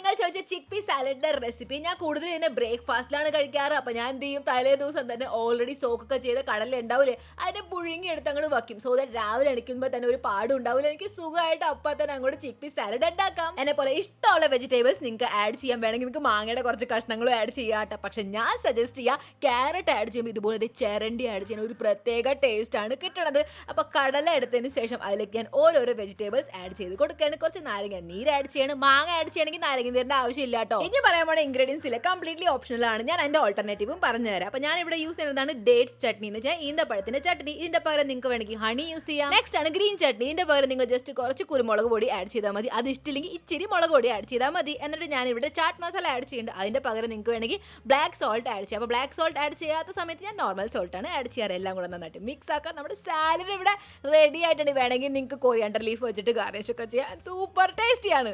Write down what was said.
നിങ്ങൾ ചോദിച്ച ചിക്ക് P സാലഡിന്റെ recipe ഞാൻ കൂടുതൽ ഇതിനെ ബ്രേക്ക്ഫാസ്റ്റിലാണ് കഴിക്കാറ്. അപ്പൊ ഞാൻ എന്ത് ചെയ്യും? തലേ ദിവസം തന്നെ ഓൾറെഡി സോക്കൊക്കെ ചെയ്ത് കടലിൽ ഉണ്ടാവില്ലേ അതിനെ പുഴുങ്ങി എടുത്ത് അങ്ങോട്ട് വെക്കും സോ ദാറ്റ് രാവിലെ എണിക്കുമ്പോൾ തന്നെ ഒരു പാടും ഉണ്ടാവില്ല എനിക്ക് സുഖമായിട്ട് അപ്പം തന്നെ അങ്ങോട്ട് ചിക്ക് പി സാലഡ് ഉണ്ടാക്കാം. എന്നെ പോലെ ഇഷ്ടമുള്ള വെജിറ്റബിൾസ് നിങ്ങൾക്ക് ആഡ് ചെയ്യാൻ വേണമെങ്കിൽ നിങ്ങൾക്ക് മാങ്ങയുടെ കുറച്ച് കഷ്ണങ്ങളും ആഡ് ചെയ്യാം പക്ഷെ ഞാൻ സജസ്റ്റ് ചെയ്യാം ക്യാരറ്റ് ആഡ് ചെയ്യുമ്പോൾ ഇതുപോലെ ഇത് ചിരണ്ടി ആഡ് ചെയ്യുന്ന ഒരു പ്രത്യേക ടേസ്റ്റ് ആണ് കിട്ടണത്. അപ്പൊ കടല എടുത്തതിന് ശേഷം അതിലേക്ക് ഞാൻ ഓരോരോ വെജിറ്റബിൾസ് ആഡ് ചെയ്ത് കൊടുക്കുകയാണ്. കുറച്ച് നാരങ്ങ നീര് ആഡ് ചെയ്യണം. മാങ്ങ ആഡ് ചെയ്യണമെങ്കിൽ നാരങ്ങ നീരിന്റെ ആവശ്യമില്ല കേട്ടോ. ഇനി പറയാൻ പോണ ഇൻഗ്രീഡിയൻസ് ഇല്ല. കംപ്ലീറ്റ്ലി ഓപ്ഷണൽ ആണ്. ഞാൻ അതിന്റെ ഓൾട്ടർനേറ്റീവും പറഞ്ഞു തരാം. അപ്പൊ ഞാൻ ഇവിടെ യൂസ് ചെയ്യുന്നതാണ് ഡേറ്റ്സ് ചട്നി എന്ന് വെച്ചാൽ ഇതിന്റെ പഴത്തിന്റെ ചട്നി. ഇതിന്റെ പകരം നിങ്ങൾക്ക് വേണമെങ്കിൽ ഹണി യൂസ് ചെയ്യാം. നെക്സ്റ്റ് ആണ് ഗ്രീൻ ചട്നി. ഇതിന്റെ പകരം നിങ്ങൾ ജസ്റ്റ് കുറച്ച് കുരുമുളക് പൊടി ആഡ് ചെയ്താൽ മതി. അത് ഇഷ്ടമില്ലെങ്കിൽ ഇച്ചിരി മുളക് പൊടി ആഡ് ചെയ്താൽ മതി. എന്നിട്ട് ഞാൻ ഇവിടെ ചാട്ട് മസാല ആഡ് ചെയ്യുന്നുണ്ട്. അതിന്റെ പകരം നിങ്ങൾക്ക് വേണമെങ്കിൽ ബ്ലാക്ക് സോൾട്ട് ആഡ് ചെയ്യാം. അപ്പോൾ ബ്ലാക്ക് സോൾട്ട് ആഡ് ചെയ്യാത്ത സമയത്ത് ഞാൻ നോർമൽ സോൾട്ട് ആണ് ആഡ് ചെയ്യാറ്. എല്ലാം കൂടെ നന്നായിട്ട് മിക്സ് ആക്കാം. നമ്മുടെ സാലഡ് ഇവിടെ റെഡി ആയിട്ടുണ്ട്. വേണമെങ്കിൽ നിങ്ങൾക്ക് കോരിയാണ്ടർ ലീഫ് വെച്ചിട്ട് ഗാർണിഷ് ഒക്കെ ചെയ്യാൻ സൂപ്പർ ടേസ്റ്റിയാണ്